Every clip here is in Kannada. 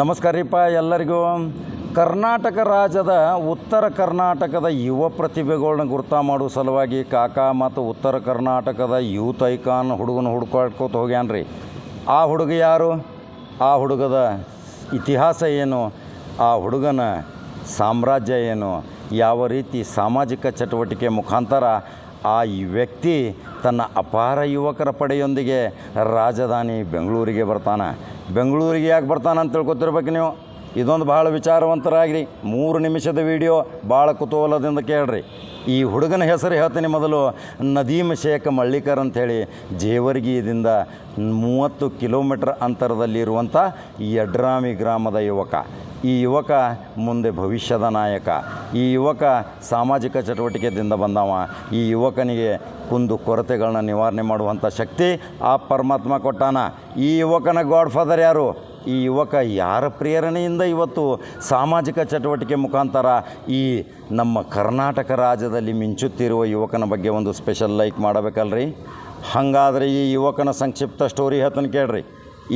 ನಮಸ್ಕಾರ ರೀಪ ಎಲ್ಲರಿಗೂ. ಕರ್ನಾಟಕ ರಾಜ್ಯದ ಉತ್ತರ ಕರ್ನಾಟಕದ ಯುವ ಪ್ರತಿಭೆಗಳನ್ನ ಗುರ್ತ ಮಾಡೋ ಸಲುವಾಗಿ ಕಾಕಾ ಮತ್ತು ಉತ್ತರ ಕರ್ನಾಟಕದ ಯೂತ್ ಐಕಾನ್ ಹುಡುಗನ ಹುಡ್ಕೊಳ್ಕೋತ ಹೋಗ್ಯಾನ್ರಿ ಆ ಹುಡುಗ ಯಾರು? ಆ ಹುಡುಗದ ಇತಿಹಾಸ ಏನು? ಆ ಹುಡುಗನ ಸಾಮ್ರಾಜ್ಯ ಏನು? ಯಾವ ರೀತಿ ಸಾಮಾಜಿಕ ಚಟುವಟಿಕೆ ಮುಖಾಂತರ ಆ ವ್ಯಕ್ತಿ ತನ್ನ ಅಪಾರ ಯುವಕರ ಪಡೆಯೊಂದಿಗೆ ರಾಜಧಾನಿ ಬೆಂಗಳೂರಿಗೆ ಬರ್ತಾನೆ? ಬೆಂಗಳೂರಿಗೆ ಯಾಕೆ ಬರ್ತಾನೆ ಅಂತ ತಿಳ್ಕೊತಿರ್ಬೇಕು ನೀವು? ಇದೊಂದು ಭಾಳ ವಿಚಾರವಂತರಾಗಿರಿ. ಮೂರು ನಿಮಿಷದ ವಿಡಿಯೋ ಭಾಳ ಕುತೂಹಲದಿಂದ ಕೇಳ್ರಿ. ಈ ಹುಡುಗನ ಹೆಸರು ಹೇಳ್ತೀನಿ ಮೊದಲು. ನದೀಮ್ ಶೇಖ್ ಮಳ್ಳಿಕರ್ ಅಂಥೇಳಿ ಜೇವರ್ಗಿಯಿಂದ ಮೂವತ್ತು ಕಿಲೋಮೀಟ್ರ್ ಅಂತರದಲ್ಲಿರುವಂಥ ಯಡ್ರಾಮಿ ಗ್ರಾಮದ ಯುವಕ. ಈ ಯುವಕ ಮುಂದೆ ಭವಿಷ್ಯದ ನಾಯಕ, ಈ ಯುವಕ ಸಾಮಾಜಿಕ ಚಟುವಟಿಕೆಯಿಂದ ಬಂದವ, ಈ ಯುವಕನಿಗೆ ಕುಂದು ಕೊರತೆಗಳನ್ನ ನಿವಾರಣೆ ಮಾಡುವಂಥ ಶಕ್ತಿ ಆ ಪರಮಾತ್ಮ ಕೊಟ್ಟಾನ. ಈ ಯುವಕನ ಗಾಡ್ ಫಾದರ್ ಯಾರು? ಈ ಯುವಕ ಯಾರ ಪ್ರೇರಣೆಯಿಂದ ಇವತ್ತು ಸಾಮಾಜಿಕ ಚಟುವಟಿಕೆ ಮುಖಾಂತರ ಈ ನಮ್ಮ ಕರ್ನಾಟಕ ರಾಜ್ಯದಲ್ಲಿ ಮಿಂಚುತ್ತಿರುವ ಯುವಕನ ಬಗ್ಗೆ ಒಂದು ಸ್ಪೆಷಲ್ ಲೈಕ್ ಮಾಡಬೇಕಲ್ರಿ? ಹಾಗಾದರೆ ಈ ಯುವಕನ ಸಂಕ್ಷಿಪ್ತ ಸ್ಟೋರಿ ಹೇಳ್ತಾನೆ ಕೇಳ್ರಿ.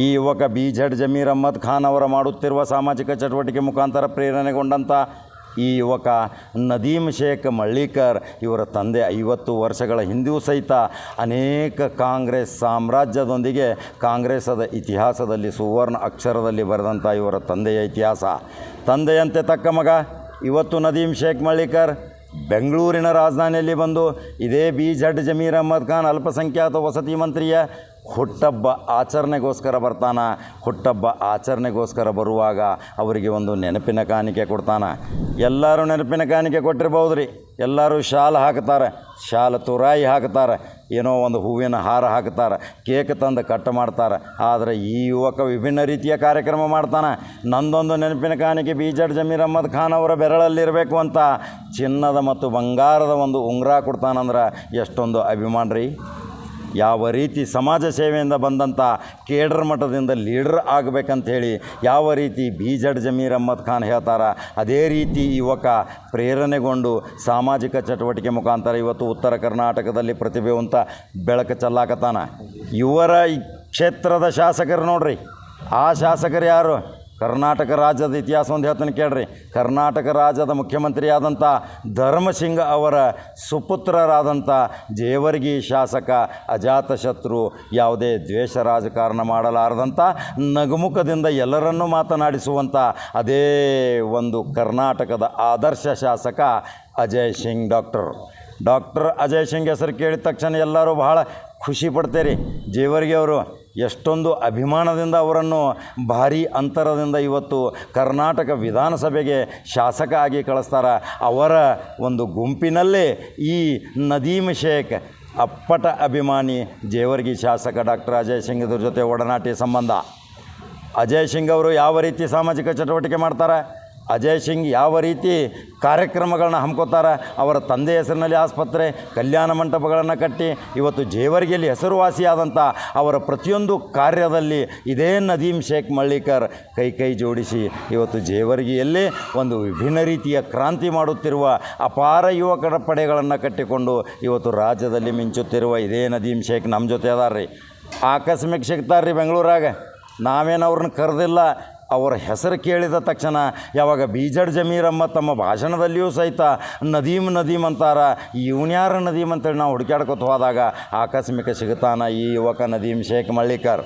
ಈ ಯುವಕ ಬಿ ಜಡ್ ಜಮೀರ್ ಅಹ್ಮದ್ ಖಾನ್ ಅವರ ಮಾಡುತ್ತಿರುವ ಸಾಮಾಜಿಕ ಚಟುವಟಿಕೆ ಮುಖಾಂತರ ಪ್ರೇರಣೆಗೊಂಡಂಥ ಈ ಯುವಕ ನದೀಮ್ ಶೇಖ್ ಮಳ್ಳಿಕರ್. ಇವರ ತಂದೆ ಐವತ್ತು ವರ್ಷಗಳ ಹಿಂದೂ ಸಹಿತ ಅನೇಕ ಕಾಂಗ್ರೆಸ್ ಸಾಮ್ರಾಜ್ಯದೊಂದಿಗೆ ಕಾಂಗ್ರೆಸ್ಸದ ಇತಿಹಾಸದಲ್ಲಿ ಸುವರ್ಣ ಅಕ್ಷರದಲ್ಲಿ ಬರೆದಂಥ ಇವರ ತಂದೆಯ ಇತಿಹಾಸ. ತಂದೆಯಂತೆ ತಕ್ಕ ಮಗ, ಇವತ್ತು ನದೀಮ್ ಶೇಖ್ ಮಳ್ಳಿಕರ್ ಬೆಂಗಳೂರಿನ ರಾಜಧಾನಿಯಲ್ಲಿ ಬಂದು ಇದೇ ಬಿ ಜಡ್ ಜಮೀರ್ ಅಹ್ಮದ್ ಖಾನ್ ಅಲ್ಪಸಂಖ್ಯಾತ ವಸತಿ ಮಂತ್ರಿಯ ಹುಟ್ಟಬ್ಬ ಆಚರಣೆಗೋಸ್ಕರ ಬರ್ತಾನೆ, ಹುಟ್ಟಬ್ಬ ಆಚರಣೆಗೋಸ್ಕರ ಬರುವಾಗ ಅವರಿಗೆ ಒಂದು ನೆನಪಿನ ಕಾಣಿಕೆ ಕೊಡ್ತಾನೆ. ಎಲ್ಲರೂ ನೆನಪಿನ ಕಾಣಿಕೆ ಕೊಟ್ಟಿರ್ಬೋದು ರೀ ಎಲ್ಲರೂ ಶಾಲು ಹಾಕ್ತಾರೆ ಶಾಲು ತುರಾಯಿ ಹಾಕ್ತಾರೆ ಏನೋ ಒಂದು ಹೂವಿನ ಹಾರ ಹಾಕ್ತಾರೆ ಕೇಕ್ ತಂದು ಕಟ್ ಮಾಡ್ತಾರೆ. ಆದರೆ ಈ ಯುವಕ ವಿಭಿನ್ನ ರೀತಿಯ ಕಾರ್ಯಕ್ರಮ ಮಾಡ್ತಾನೆ. ನಂದೊಂದು ನೆನಪಿನ ಕಾಣಿಕೆ ಬಿ ಜಡ್ ಜಮೀರ್ ಅಹ್ಮದ್ ಖಾನ್ ಅವರ ಬೆರಳಲ್ಲಿರಬೇಕು ಅಂತ ಚಿನ್ನದ ಮತ್ತು ಬಂಗಾರದ ಒಂದು ಉಂಗುರ ಕೊಡ್ತಾನಂದ್ರೆ ಎಷ್ಟೊಂದು ಅಭಿಮಾನ ರೀ ಯಾವ ರೀತಿ ಸಮಾಜ ಸೇವೆಯಿಂದ ಬಂದಂಥ ಕೇಡ್ರ ಮಠದಿಂದ ಲೀಡರ್ ಆಗಬೇಕಂತ ಹೇಳಿ ಯಾವ ರೀತಿ ಬಿ ಜಡ್ ಜಮೀರ್ ಅಹ್ಮದ್ ಖಾನ್ ಹೇಳ್ತಾರ, ಅದೇ ರೀತಿ ಯುವಕ ಪ್ರೇರಣೆಗೊಂಡು ಸಾಮಾಜಿಕ ಚಟುವಟಿಕೆ ಮುಖಾಂತರ ಇವತ್ತು ಉತ್ತರ ಕರ್ನಾಟಕದಲ್ಲಿ ಪ್ರತಿಭೆವಂತ ಬೆಳಕು ಚೆಲ್ಲಾಕತ್ತಾನ. ಇವರ ಕ್ಷೇತ್ರದ ಶಾಸಕರು ನೋಡ್ರಿ, ಆ ಶಾಸಕರು ಯಾರು? ಕರ್ನಾಟಕ ರಾಜ್ಯದ ಇತಿಹಾಸ ಒಂದು ಹೇಳ್ತಾನೆ ಕೇಳ್ರಿ. ಕರ್ನಾಟಕ ರಾಜ್ಯದ ಮುಖ್ಯಮಂತ್ರಿಯಾದಂಥ ಧರ್ಮಸಿಂಗ್ ಅವರ ಸುಪುತ್ರರಾದಂಥ ಜೇವರ್ಗಿ ಶಾಸಕ ಅಜಾತಶತ್ರು ಯಾವುದೇ ದ್ವೇಷ ರಾಜಕಾರಣ ಮಾಡಲಾರದಂಥ ನಗುಮುಖದಿಂದ ಎಲ್ಲರನ್ನೂ ಮಾತನಾಡಿಸುವಂಥ ಅದೇ ಒಂದು ಕರ್ನಾಟಕದ ಆದರ್ಶ ಶಾಸಕ ಅಜಯ್ ಸಿಂಗ್ ಡಾಕ್ಟರ್. ಡಾಕ್ಟರ್ ಅಜಯ್ ಸಿಂಗ್ ಹೆಸರು ಕೇಳಿದ ತಕ್ಷಣ ಎಲ್ಲರೂ ಬಹಳ ಖುಷಿ ಪಡ್ತೇರಿ. ಜೇವರ್ಗಿ ಅವರು ಎಷ್ಟೊಂದು ಅಭಿಮಾನದಿಂದ ಅವರನ್ನು ಭಾರಿ ಅಂತರದಿಂದ ಇವತ್ತು ಕರ್ನಾಟಕ ವಿಧಾನಸಭೆಗೆ ಶಾಸಕ ಆಗಿ ಕಳಿಸ್ತಾರ. ಅವರ ಒಂದು ಗುಂಪಿನಲ್ಲೇ ಈ ನದೀಮ್ ಶೇಖ್ ಅಪ್ಪಟ ಅಭಿಮಾನಿ, ಜೇವರ್ಗಿ ಶಾಸಕ ಡಾಕ್ಟರ್ ಅಜಯ್ ಸಿಂಗ್ ಇದ್ರ ಜೊತೆ ಒಡನಾಟಿ ಸಂಬಂಧ. ಅಜಯ್ ಸಿಂಗ್ ಅವರು ಯಾವ ರೀತಿ ಸಾಮಾಜಿಕ ಚಟುವಟಿಕೆ ಮಾಡ್ತಾರೆ? ಅಜಯ್ ಸಿಂಗ್ ಯಾವ ರೀತಿ ಕಾರ್ಯಕ್ರಮಗಳನ್ನ ಹಮ್ಕೋತಾರೆ, ಅವರ ತಂದೆ ಹೆಸರಿನಲ್ಲಿ ಆಸ್ಪತ್ರೆ, ಕಲ್ಯಾಣ ಮಂಟಪಗಳನ್ನು ಕಟ್ಟಿ, ಇವತ್ತು ಜೇವರಿಗೆಯಲ್ಲಿ ಹೆಸರುವಾಸಿಯಾದಂಥ ಅವರ ಪ್ರತಿಯೊಂದು ಕಾರ್ಯದಲ್ಲಿ ಇದೇ ನದೀಮ್ ಶೇಖ್ ಮಳ್ಳಿಕರ್ ಕೈ ಕೈ ಜೋಡಿಸಿ ಇವತ್ತು ಜೇವರ್ಗಿಯಲ್ಲಿ ಒಂದು ವಿಭಿನ್ನ ರೀತಿಯ ಕ್ರಾಂತಿ ಮಾಡುತ್ತಿರುವ ಅಪಾರ ಯುವಕರ ಪಡೆಗಳನ್ನು ಕಟ್ಟಿಕೊಂಡು ಇವತ್ತು ರಾಜ್ಯದಲ್ಲಿ ಮಿಂಚುತ್ತಿರುವ ಇದೇ ನದೀಮ್ ಶೇಖ್ ನಮ್ಮ ಜೊತೆ ಅದಾರ ರೀ ಆಕಸ್ಮಿಕ ಸಿಗ್ತಾರೆ ರೀ ಬೆಂಗಳೂರಾಗ. ನಾವೇನು ಅವ್ರನ್ನ ಕರೆದಿಲ್ಲ. ಅವರ ಹೆಸರು ಕೇಳಿದ ತಕ್ಷಣ ಯಾವಾಗ ಬೀಜಡ್ ಜಮೀರಮ್ಮ ತಮ್ಮ ಭಾಷಣದಲ್ಲಿಯೂ ಸಹಿತ ನದೀಮ್ ನದೀಮ್ ಅಂತಾರ ಇವನ್ಯಾರ ನದೀಮ್ ಅಂತೇಳಿ ನಾವು ಹುಡುಕ್ಯಾಡ್ಕೊತ ಹೋದಾಗ ಆಕಸ್ಮಿಕ ಸಿಗುತ್ತಾನ ಈ ಯುವಕ ನದೀಮ್ ಶೇಖ್ ಮಳ್ಳಿಕರ್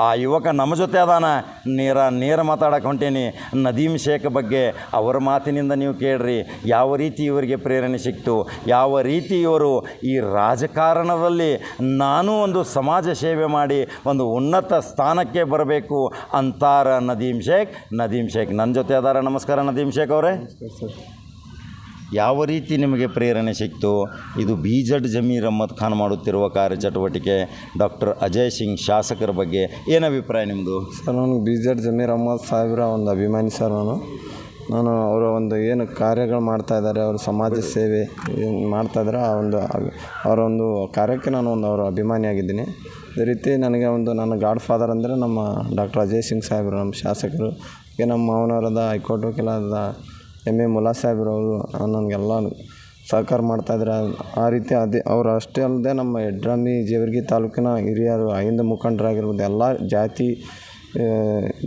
ಆ ಯುವಕ ನಮ್ಮ ಜೊತೆ ಅದಾನ. ನೇರ ನೇರ ಮಾತಾಡಕ್ಕೆ ಹೊಂಟೇನಿ. ನದೀಮ್ ಶೇಖ್ ಬಗ್ಗೆ ಅವರ ಮಾತಿನಿಂದ ನೀವು ಕೇಳ್ರಿ. ಯಾವ ರೀತಿ ಇವರಿಗೆ ಪ್ರೇರಣೆ ಸಿಕ್ತು? ಯಾವ ರೀತಿ ಇವರು ಈ ರಾಜಕಾರಣದಲ್ಲಿ ನಾನು ಒಂದು ಸಮಾಜ ಸೇವೆ ಮಾಡಿ ಒಂದು ಉನ್ನತ ಸ್ಥಾನಕ್ಕೆ ಬರಬೇಕು ಅಂತಾರ ನದೀಮ್ ಶೇಖ್. ನದೀಮ್ ಶೇಖ್ ನನ್ನ ಜೊತೆ ಅದಾರ. ನಮಸ್ಕಾರ ನದೀಮ್ ಶೇಖ್ ಅವರೇ. ಯಾವ ರೀತಿ ನಿಮಗೆ ಪ್ರೇರಣೆ ಸಿಕ್ತು? ಇದು ಬಿ ಜಡ್ ಜಮೀರ್ ಅಹ್ಮದ್ ಖಾನ್ ಮಾಡುತ್ತಿರುವ ಕಾರ್ಯಚಟುವಟಿಕೆ. ಡಾಕ್ಟರ್ ಅಜಯ್ ಸಿಂಗ್, ಶಾಸಕರ ಬಗ್ಗೆ ಏನು ಅಭಿಪ್ರಾಯ ನಿಮ್ಮದು ಸರ್, ನಾನು ಬಿ ಜಡ್ ಜಮೀರ್ ಅಹ್ಮದ್ ಸಾಹೇಬ್ರ ಒಂದು ಅಭಿಮಾನಿ ಸರ್ ನಾನು. ನಾನು ಅವರ ಒಂದು ಏನು ಕಾರ್ಯಗಳು ಮಾಡ್ತಾ ಇದ್ದಾರೆ, ಅವರು ಸಮಾಜ ಸೇವೆ ಮಾಡ್ತಾ ಇದ್ದಾರೆ, ಆ ಒಂದು ಅವರ ಒಂದು ಕಾರ್ಯಕ್ಕೆ ನಾನು ಒಂದು ಅವರ ಅಭಿಮಾನಿಯಾಗಿದ್ದೀನಿ ಅದೇ ರೀತಿ ನನಗೆ ಒಂದು ನನ್ನ ಗಾಡ್ ಫಾದರ್ ಅಂದರೆ ನಮ್ಮ ಡಾಕ್ಟರ್ ಅಜಯ್ ಸಿಂಗ್ ಸಾಹೇಬರು, ನಮ್ಮ ಶಾಸಕರು ಈಗ ನಮ್ಮ ಮಾವನವರದ ಹೈಕೋರ್ಟ್ ವಕೀಲರಾದ ಎಂ ಎ ಮುಲ್ಲಾ ಸಾಹೇಬ್ರವರು ನನಗೆಲ್ಲ ಸಹಕಾರ ಮಾಡ್ತಾಯಿದ್ದಾರೆ ಆ ರೀತಿ ಅದೇ, ಅವರು ಅಷ್ಟೇ ಅಲ್ಲದೆ ನಮ್ಮ ಯಡ್ರಾಮಿ ಜೇವರ್ಗಿ ತಾಲೂಕಿನ ಹಿರಿಯರು, ಅಹಿಂದ ಮುಖಂಡರಾಗಿರ್ಬೋದು, ಎಲ್ಲ ಜಾತಿ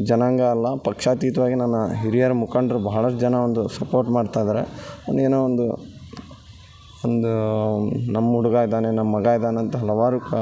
ಜನಾಂಗ ಅಲ್ಲ, ಪಕ್ಷಾತೀತವಾಗಿ ನನ್ನ ಹಿರಿಯರ ಮುಖಂಡರು ಬಹಳಷ್ಟು ಜನ ಒಂದು ಸಪೋರ್ಟ್ ಮಾಡ್ತಾಯಿದ್ದಾರೆ ಏನೋ ಒಂದು ಒಂದು ನಮ್ಮ ಹುಡುಗ ಇದ್ದಾನೆ, ನಮ್ಮ ಮಗ ಇದ್ದಾನೆ ಅಂತ ಹಲವಾರು ಕ,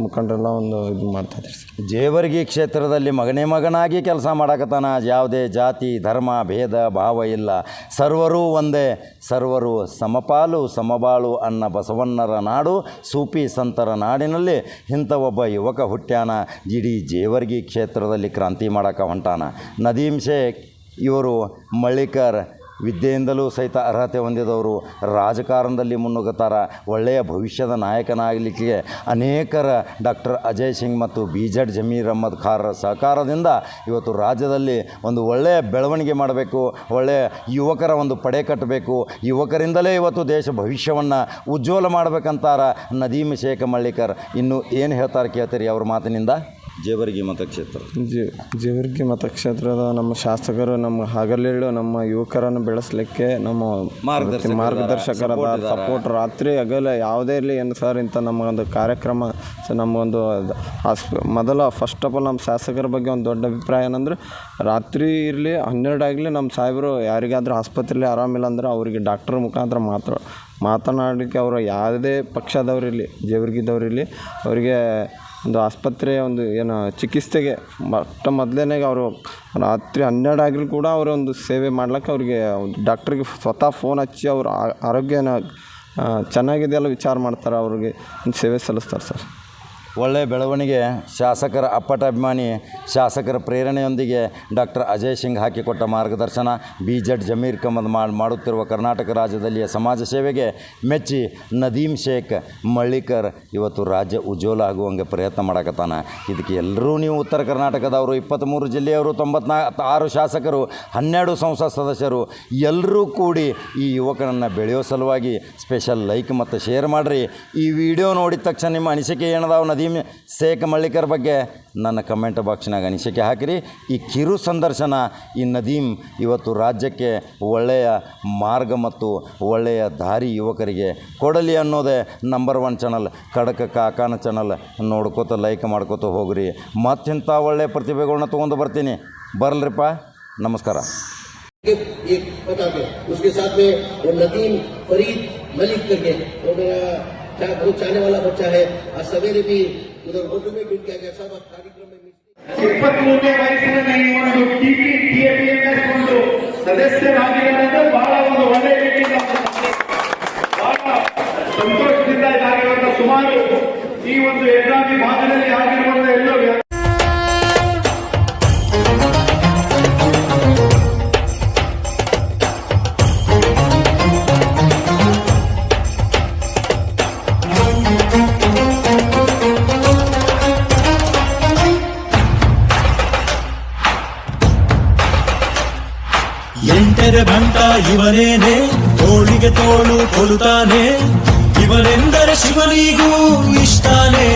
ಮುಖಂಡರೆಲ್ಲ ಒಂದು ಇದು ಮಾಡ್ತಾಯಿದ್ದಾರೆ ಸರ್. ಜೇವರ್ಗಿ ಕ್ಷೇತ್ರದಲ್ಲಿ ಮಗನೇ ಮಗನಾಗಿ ಕೆಲಸ ಮಾಡಕತ್ತಾನ. ಯಾವುದೇ ಜಾತಿ, ಧರ್ಮ, ಭೇದ, ಭಾವ ಇಲ್ಲ. ಸರ್ವರು ಒಂದೇ, ಸರ್ವರು ಸಮಪಾಲು, ಸಮಬಾಳು ಅನ್ನ ಬಸವಣ್ಣರ ನಾಡು, ಸೂಪಿ ಸಂತರ ನಾಡಿನಲ್ಲಿ ಇಂಥ ಒಬ್ಬ ಯುವಕ ಹುಟ್ಟ್ಯಾನ. ಇಡೀ ಜೇವರ್ಗಿ ಕ್ಷೇತ್ರದಲ್ಲಿ ಕ್ರಾಂತಿ ಮಾಡಕ್ಕೆ ಹೊಂಟಾನ. ನದೀಮ್ ಶೇಖ್ ಇವರು ಮಳ್ಳಿಕರ್ ವಿದ್ಯೆಯಿಂದಲೂ ಸಹಿತ ಅರ್ಹತೆ ಹೊಂದಿದವರು ರಾಜಕಾರಣದಲ್ಲಿ ಮುನ್ನುಗ್ಗುತ್ತಾರ ಒಳ್ಳೆಯ ಭವಿಷ್ಯದ ನಾಯಕನಾಗಲಿಕ್ಕೆ ಅನೇಕರ ಡಾಕ್ಟರ್ ಅಜಯ್ ಸಿಂಗ್ ಮತ್ತು ಬಿ ಜೆಡ್ ಜಮೀರ್ ಅಹ್ಮದ್ ಖಾರ್ರ ಸಹಕಾರದಿಂದ ಇವತ್ತು ರಾಜ್ಯದಲ್ಲಿ ಒಂದು ಒಳ್ಳೆಯ ಬೆಳವಣಿಗೆ ಮಾಡಬೇಕು, ಒಳ್ಳೆಯ ಯುವಕರ ಒಂದು ಪಡೆ ಕಟ್ಟಬೇಕು. ಯುವಕರಿಂದಲೇ ಇವತ್ತು ದೇಶ ಭವಿಷ್ಯವನ್ನು ಉಜ್ವಲ ಮಾಡಬೇಕಂತಾರ ನದೀಮ್ ಶೇಖ್ ಮಳ್ಳಿಕರ್ ಇನ್ನು ಏನು ಹೇಳ್ತಾರೆ ಕೇಳ್ತೀರಿ ಅವ್ರ ಮಾತಿನಿಂದ? ಜೇವರ್ಗಿ ಮತಕ್ಷೇತ್ರ. ಜಿ ಜೇವರ್ಗಿ ಮತಕ್ಷೇತ್ರದ ನಮ್ಮ ಶಾಸಕರು ನಮ್ಮ ಹಗಲಿಳು ನಮ್ಮ ಯುವಕರನ್ನು ಬೆಳೆಸಲಿಕ್ಕೆ ನಮ್ಮ ಮಾರ್ಗದರ್ಶಕರು ಮಾರ್ಗದರ್ಶಕರ ಸಪೋರ್ಟ್ ರಾತ್ರಿ ಹಗಲ ಯಾವುದೇ ಇರಲಿ ಏನು ಸರ್ ಇಂಥ ನಮ್ಮ ಒಂದು ಕಾರ್ಯಕ್ರಮ ಸೊ ನಮಗೊಂದು ಆಸ್ಪ ಮೊದಲ ಫಸ್ಟ್ ಆಫ್ ಆಲ್ ನಮ್ಮ ಶಾಸಕರ ಬಗ್ಗೆ ಒಂದು ದೊಡ್ಡ ಅಭಿಪ್ರಾಯ ಏನಂದ್ರೆ ರಾತ್ರಿ ಇರಲಿ ಹನ್ನೆರಡಾಗಲಿ ನಮ್ಮ ಸಾಹೇಬರು ಯಾರಿಗಾದ್ರೂ ಆಸ್ಪತ್ರೆಯಲ್ಲಿ ಆರಾಮಿಲ್ಲ ಅಂದ್ರೆ ಅವರಿಗೆ ಡಾಕ್ಟರ್ ಮುಖಾಂತರ ಮಾತ್ರ ಮಾತನಾಡಲಿಕ್ಕೆ ಅವರು ಯಾವುದೇ ಪಕ್ಷದವರಿರಲಿ ಜೇವರ್ಗಿದವರಿರಲಿ ಅವರಿಗೆ ಒಂದು ಆಸ್ಪತ್ರೆಯ ಒಂದು ಏನು ಚಿಕಿತ್ಸೆಗೆ ಮೊಟ್ಟ ಮೊದಲನೇ ಅವರು ರಾತ್ರಿ ಹನ್ನೆರಡು ಆಗಿರೂ ಕೂಡ ಅವರು ಒಂದು ಸೇವೆ ಮಾಡ್ಲಿಕ್ಕೆ ಅವರಿಗೆ ಡಾಕ್ಟ್ರಿಗೆ ಸ್ವತಃ ಫೋನ್ ಹಚ್ಚಿ ಅವ್ರ ಆರೋಗ್ಯನ ಚೆನ್ನಾಗಿದೆ ಚೆನ್ನಾಗಿದೆಯಲ್ಲ ವಿಚಾರ ಮಾಡ್ತಾರೆ, ಅವ್ರಿಗೆ ಒಂದು ಸೇವೆ ಸಲ್ಲಿಸ್ತಾರೆ ಸರ್. ಒಳ್ಳೆಯ ಬೆಳವಣಿಗೆ ಶಾಸಕರ ಅಪ್ಪಟ ಅಭಿಮಾನಿ ಶಾಸಕರ ಪ್ರೇರಣೆಯೊಂದಿಗೆ ಡಾಕ್ಟರ್ ಅಜಯ್ ಸಿಂಗ್ ಹಾಕಿಕೊಟ್ಟ ಮಾರ್ಗದರ್ಶನ ಬಿ ಜಡ್ ಜಮೀರ್ ಕಮದ್ ಮಾಡ್ ಮಾಡುತ್ತಿರುವ ಕರ್ನಾಟಕ ರಾಜ್ಯದಲ್ಲಿಯ ಸಮಾಜ ಸೇವೆಗೆ ಮೆಚ್ಚಿ ನದೀಮ್ ಶೇಖ್, ಮಳ್ಳಿಕರ್ ಇವತ್ತು ರಾಜ್ಯ ಉಜ್ವಲ ಆಗುವಂಗೆ ಪ್ರಯತ್ನ ಮಾಡಕತ್ತಾನ. ಇದಕ್ಕೆ ಎಲ್ಲರೂ ನೀವು ಉತ್ತರ ಕರ್ನಾಟಕದವರು ಇಪ್ಪತ್ತ್ಮೂರು ಜಿಲ್ಲೆಯವರು ತೊಂಬತ್ನಾ ಆರು ಶಾಸಕರು, ಹನ್ನೆರಡು ಸಂಸತ್ ಸದಸ್ಯರು, ಎಲ್ಲರೂ ಕೂಡಿ ಈ ಯುವಕನನ್ನು ಬೆಳೆಯೋ ಸಲುವಾಗಿ ಸ್ಪೆಷಲ್ ಲೈಕ್ ಮತ್ತು ಶೇರ್ ಮಾಡಿರಿ. ಈ ವಿಡಿಯೋ ನೋಡಿದ ತಕ್ಷಣ ನಿಮ್ಮ ಅನಿಸಿಕೆ ಏನದಾವ ನದೀಮ್ ಶೇಖ್ ಮಳ್ಳಿಕರ್ ಬಗ್ಗೆ ನನ್ನ ಕಮೆಂಟ್ ಬಾಕ್ಸ್ನಾಗ ಅನಿಸಿಕೆ ಹಾಕಿರಿ ಈ ಕಿರು ಸಂದರ್ಶನ ಈ ನದೀಮ್ ಇವತ್ತು ರಾಜ್ಯಕ್ಕೆ ಒಳ್ಳೆಯ ಮಾರ್ಗ ಮತ್ತು ಒಳ್ಳೆಯ ದಾರಿ ಯುವಕರಿಗೆ ಕೊಡಲಿ ಅನ್ನೋದೇ ನಂಬರ್ ಒನ್ ಚಾನಲ್ ಕಡಕ ಕಾಕಾನ ಚಾನಲ್ ನೋಡ್ಕೋತ ಲೈಕ್ ಮಾಡ್ಕೋತ ಹೋಗ್ರಿ ಮತ್ತಿಂಥ ಒಳ್ಳೆಯ ಪ್ರತಿಭೆಗಳನ್ನ ತೊಗೊಂಡು ಬರ್ತೀನಿ ಬರಲ್ರಿಪ್ಪ ನಮಸ್ಕಾರ एक एक बता दें उसके साथ में वो नदीम फरीद मलिक करके वो मेरा चा- बहुत चाहने वाला बच्चा है आज सवेरे भी उधर होटल में मिल गया सब आप कार्यक्रम में मिल ಇಪ್ಪತ್ಮೂರನೇ ವಯಸ್ಸಿನಲ್ಲಿ ಈ ಒಂದು ಟಿಪಿ ಟಿಎಪಿಎಂಎಸ್ ಒಂದು ಸದಸ್ಯರಾಗಿರೋದು ಬಹಳ ಒಂದು ಒಳ್ಳೆಯ ರೀತಿಯಿಂದ ಬಹಳ ಸಂತೋಷದಿಂದ ಇದಾಗಿರುವಂತ ಸುಮಾರು ಈ ಒಂದು ಎಕ್ಸಾಮಿ ಭಾಗದಲ್ಲಿ ಆಗಿರುವಂತ ಎಲ್ಲೋ ಇವನೇನೆ ತೋಳಿಗೆ ತೋಳು ಕೊಲುತ್ತಾನೆ. ಇವನೆಂದರೆ ಶಿವನಿಗೂ ಇಷ್ಟಾನೇ.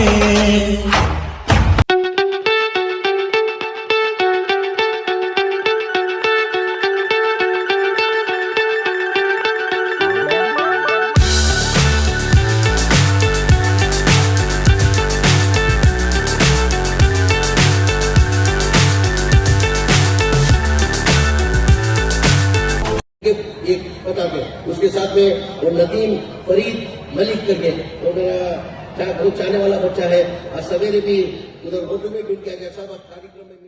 में वो नदीम फरीद मलिक करके। वो मेरा बहुत चाहने वाला बच्चा है। आज सवेरे भी उधर होटल में डूब गया, जैसा कार्यक्रम में